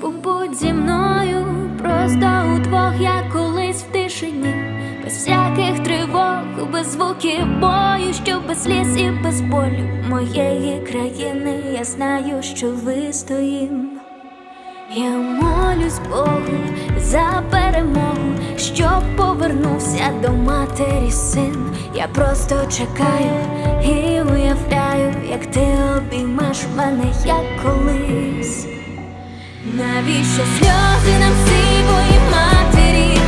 Побудь зі мною просто удвох, як колись в тишині, без всяких тривог, без звуків бою, що без сліз і без болю моєї країни. Я знаю, що вистоїм. Я молюсь Богу за перемогу, щоб повернувся до матері син. Я просто чекаю і уявляю, як ти обіймеш мене, як колись. Навіщо сльози нам сивої матері?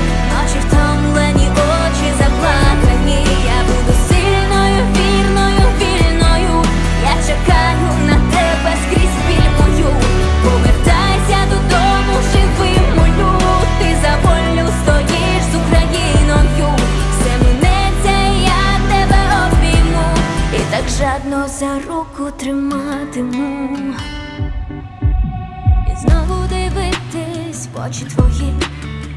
Жадно за руку триматиму. І знову дивитись в очі твої,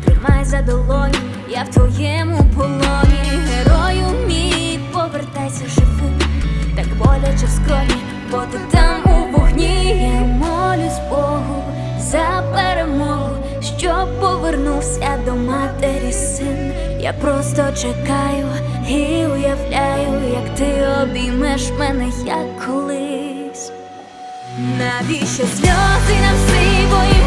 тримай за долоні, я в твоєму полоні, герою мій, повертайся живим, так боляче в скроні, бо ти там у вогні. Я молюсь Богу за перемогу, щоб повернувся до матері син. Я просто чекаю обіймеш мене, як колись. Навіщо сльози нам сивої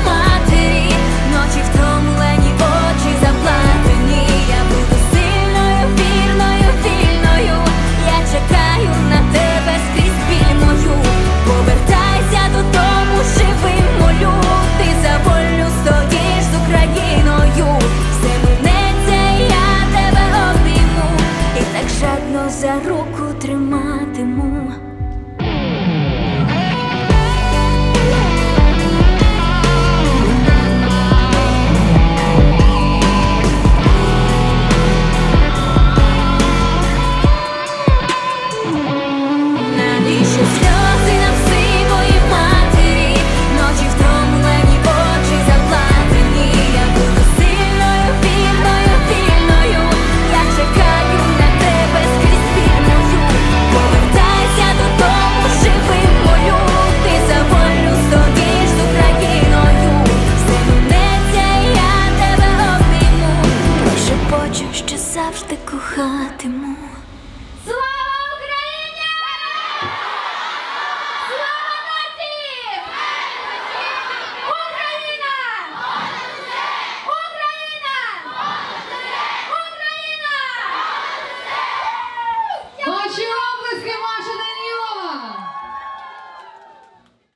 за руку триматиму. завжди кохатиму.